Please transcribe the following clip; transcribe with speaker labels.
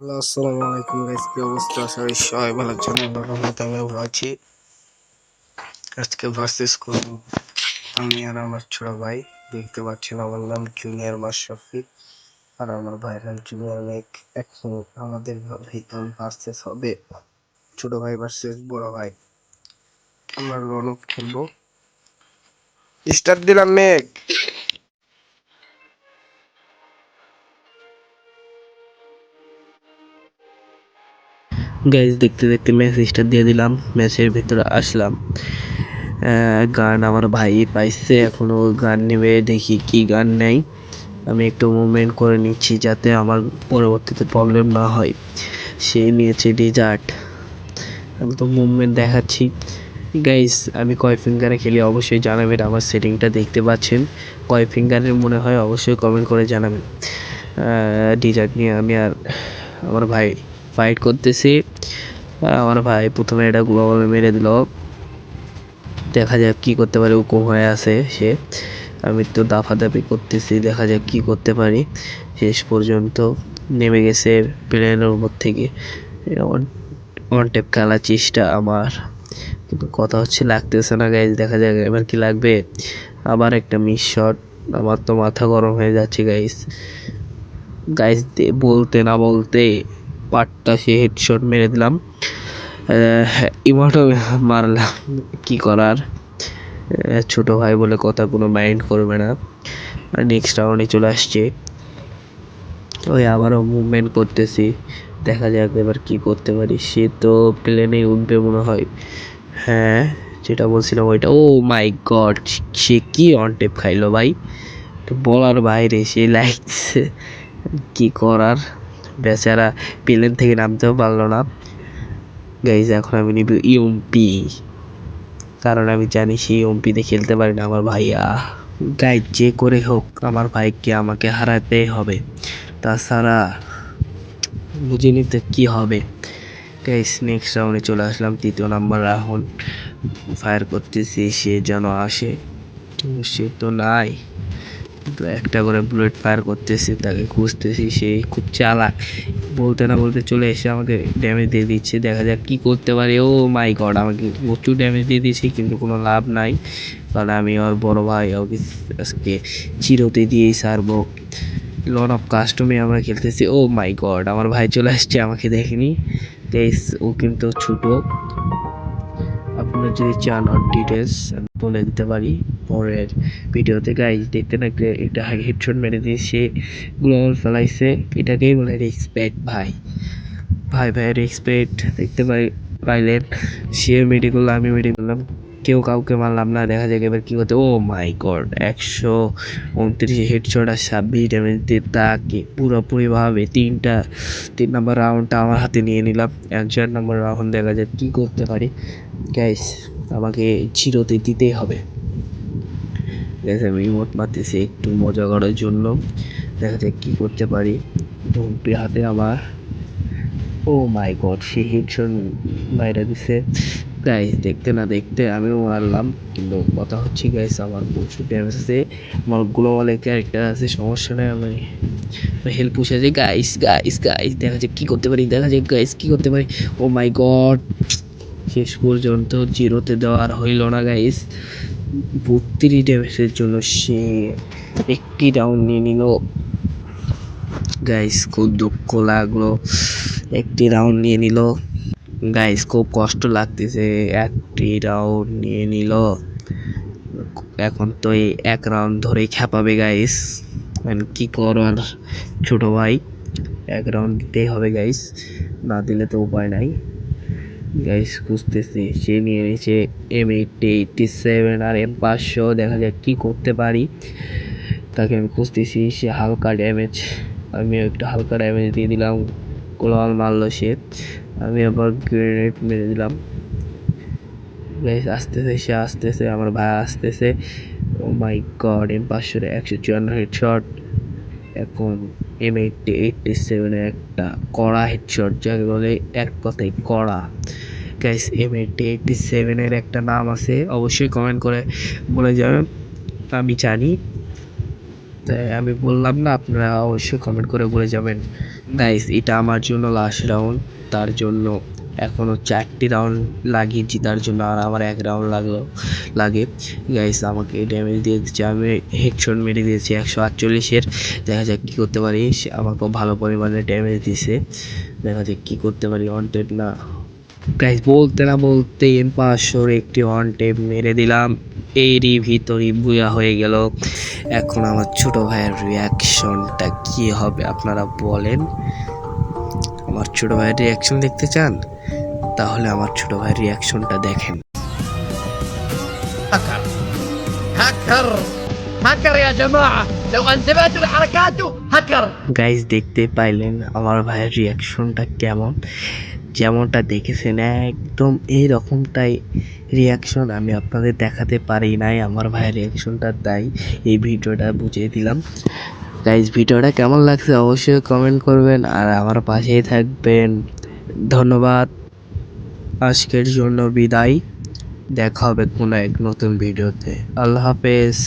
Speaker 1: Hello, আসসালামু আলাইকুম guys কি অবস্থা? সবাই ভালো আছেন আমিও ভালো আছি। আজকে ভার্সেস করব। আমি আর আমার ছোট ভাই, দেখতে পাচ্ছেন আমার নাম জুনিয়র মাশরাফি আর আমার জুনিয়র মেক এখন আমাদের ভার্সেস হবে, ছোট ভাই ভার্সেস বড় ভাই। আমরা রনক খেলব। স্টার্ট দিলাম মেক গাইজ দেখতে দেখতে স্টার্ট দিয়ে দিলাম ম্যাচের ভিতরে আসলাম। গান আমার ভাই পাইছে, এখনও গান নেবে, দেখি কি গান নেই আমি একটু মুভমেন্ট করে নিচ্ছি যাতে আমার পরবর্তীতে প্রবলেম না হয়। সে নিয়েছে ডিজার্ট আমি তো মুভমেন্ট দেখাচ্ছি। গাইস আমি কয় ফিঙ্গারে খেলি, অবশ্যই জানাবেন আমার সেটিংটা দেখতে পাচ্ছেন। কয় ফিঙ্গারের মনে হয়, অবশ্যই কমেন্ট করে জানাবেন। ডিজার্ট নিয়ে আমি আর আমার ভাই ফাইট করতেছি। আমার ভাই প্রথমে এটা গ্লোবাল মেরে দিল। দেখা যাক কি করতে পারে উকুম হয়ে আছে সে। আমি তো দাফাদাফি করতেছি, দেখা যাক কি করতে পারি। শেষ পর্যন্ত নেমে গেছে প্লেনের উপর থেকে। ওয়ান টেপ খেলার চেষ্টা আমার। কিন্তু কথা হচ্ছে লাগতেছে না গাইজ দেখা যাক এবার কি লাগবে। আবার একটা মিস শট আমার তো মাথা গরম হয়ে যাচ্ছে গাইজ গাইজ বলতে না বলতে পাটটা সে হেডশট মেরে দিলাম। ইমোটো মারলাম। কি করার? ছোট ভাই বলে কথা কোনো মাইন্ড করবে না। নেক্সট রাউন্ডে চলে আসছে। ওই আবারও মুভমেন্ট করতেছি। দেখা যাক এবার কি করতে পারি। সে তো প্লেনে উঠবে মনে হয়। হ্যাঁ যেটা বলছিলাম ওইটা। ও মাই গড সে কি অন টেপ খাইলো ভাই? বলার বাইরে সে লাগছে কি করার? বেচারা প্লেন থেকে নামতেও পারল না। গাইজ এখন আমি নিব ইউমপি কারণ আমি জানি সেই ইউমপিতে খেলতে পারি না আমার ভাইয়া। গাইজ যে করে হোক, আমার ভাইকে আমাকে হারাতেই হবে। তাছাড়া বুঝে নিতে কি হবে? গাইস নেক্সট রাউন্ডে চলে আসলাম, তৃতীয় নাম্বার রাহুল ফায়ার করতেছি, সে যেন আসে। সে তো নাই। তো একটা করে বুলেট ফায়ার করতেছি, তাকে খুঁজতেছি, সে খুব চালাক। বলতে না বলতে চলে এসে আমাকে ড্যামেজ দিয়ে দিচ্ছে। দেখা যাক কি করতে পারে। ও মাই গড আমাকে প্রচুর ড্যামেজ দিয়ে দিয়েছে কিন্তু কোনো লাভ নাই। কারণ আমি ওর বড় ভাই ওকে আজকে চিরতে দিয়েই সারবো লন অফ কাস্টমে আমরা খেলতেছি। ও মাই গড আমার ভাই চলে আসছে, আমাকে দেখেনি। গাইস ও কিন্তু ছোট। আপনারা যদি চান আর ডিটেলস বলে দিতে পারি পরের ভিডিওতে। গাইজ দেখতে থাকলে এটা হেডশট মেরে দিয়ে সে গ্লোবাল ফেলাইছে এটাকেই বলে রেসপেক্ট ভাই। ভাই ভাই রেসপেক্ট দেখতে পাই পাইলেন। সে মেডিকেল আমি মেডি করলাম কেউ কাউকে মারলাম না, দেখা যাক এবার কী করতে ও মাই গড, একশো উনত্রিশে হেডশট আর ছাব্বিশ ড্যামেজ দিয়ে তাকে পুরোপুরিভাবে তিনটা, তিন নম্বর রাউন্ডটা আমার হাতে নিয়ে নিলাম। এক চার নম্বর রাউন্ড দেখা যাক কী করতে পারি। গ্যাস আমাকে চিরতে দিতেই হবে। গ্যাস আমি ইমোট মারতেছি, একটু মজা করার জন্য। দেখা যাক কী করতে পারি। ধুমপি হাতে আমার, ও মাই গড, সে হেডশট বাইরে দিছে। গাইস দেখতে না দেখতে আমিও মারলাম। কিন্তু কথা হচ্ছে গাইস আমার প্রচুর ড্যামেজ আছে। আমার গ্লোবালে ক্যারেক্টার আছে, সমস্যা নেই আমি হেল্প পুষে আছে। গাইস গাইস গাইস দেখা যাক কী করতে পারি, দেখা যাক গাইস কী করতে পারি। ও মাই গড শেষ পর্যন্ত জিরোতে দেওয়ার হইল না গাইস বত্রিশ ড্যামেজের জন্য সে একটি রাউন্ড নিয়ে নিল। গাইস খুব দুঃখ লাগল। একটি রাউন্ড নিয়ে নিল। গাইস খুব কষ্ট লাগতেছে। একটি রাউন্ড নিয়ে নিল। এখন তো এই এক রাউন্ড ধরেই খেপাবে গাইস মানে কি আর ছোট ভাই, এক রাউন্ড দিতেই হবে গাইস না দিলে তো উপায় নাই। গাইস খুঁজতেছি। সে নিয়ে নিয়েছে এম এইটটি এইটটি সেভেন আর এম পাঁচশো দেখা যাক কী করতে পারি। তাকে আমি খুঁজতেছি। সে হালকা ড্যামেজ আমি একটু হালকা ড্যামেজ দিয়ে দিলাম। গোলাল মারলো সে। আমি আবার গ্রেনেড মেরে দিলাম। আসতেছে, সে আসতেছে, আমার ভাই আসতেছে। ও মাই গড এম পাঁচশোর একশো চুয়ান্ন হেডশট এখন এম এইটটি এইটটি সেভেনের একটা কড়া হেডশট যাকে বলে এক কথায় কড়া। গাইস এম এইটটি এইটটি সেভেনের একটা নাম আছে, অবশ্যই কমেন্ট করে বলে যাবেন। আমি জানি তাই আমি বললাম না, আপনারা অবশ্যই কমেন্ট করে বলে যাবেন। গাইস এটা আমার জন্য লাস্ট রাউন্ড তার জন্য এখনও চারটি রাউন্ড লাগিয়েছি, তার জন্য আর আমার এক রাউন্ড লাগল, লাগে। গাইস আমাকে ড্যামেজ দিয়ে দিচ্ছে আমি হেডশট মেরে দিয়েছি একশো আটচল্লিশের দেখা যাক কী করতে পারি, সে আমাকেও ভালো পরিমাণে ড্যামেজ দিছে দেখা যাক কী করতে পারি ওয়ান্টেড না। গাইজ বলতে না বলতে এম পাঁচশোর একটি ওয়ান টেপ মেরে দিলাম। এরই ভিতরই বুয়া হয়ে গেল। এখন আমার ছোট ভাইয়ের রিয়াকশনটা কি হবে আপনারা বলেন। আমার ছোট ভাইয়ের রিয়াকশন দেখতে চান? তাহলে আমার ছোট ভাইয়ের রিয়াকশনটা দেখেন। গাইজ দেখতে পাইলেন আমার ভাইয়ের রিয়াকশনটা কেমন? যেমনটা দেখেছেন, একদম এই রকমটাই রিয়াকশন আমি আপনাদের দেখাতে পারি নাই। আমার ভাইয়ের রিয়াকশনটা তাই এই ভিডিওটা বুঝিয়ে দিলাম। গাইজ ভিডিওটা কেমন লাগছে অবশ্যই কমেন্ট করবেন আর আমার পাশেই থাকবেন। ধন্যবাদ। আজকের জন্য বিদায়। দেখা হবে কোনো এক নতুন ভিডিওতে। আল্লাহ হাফেজ।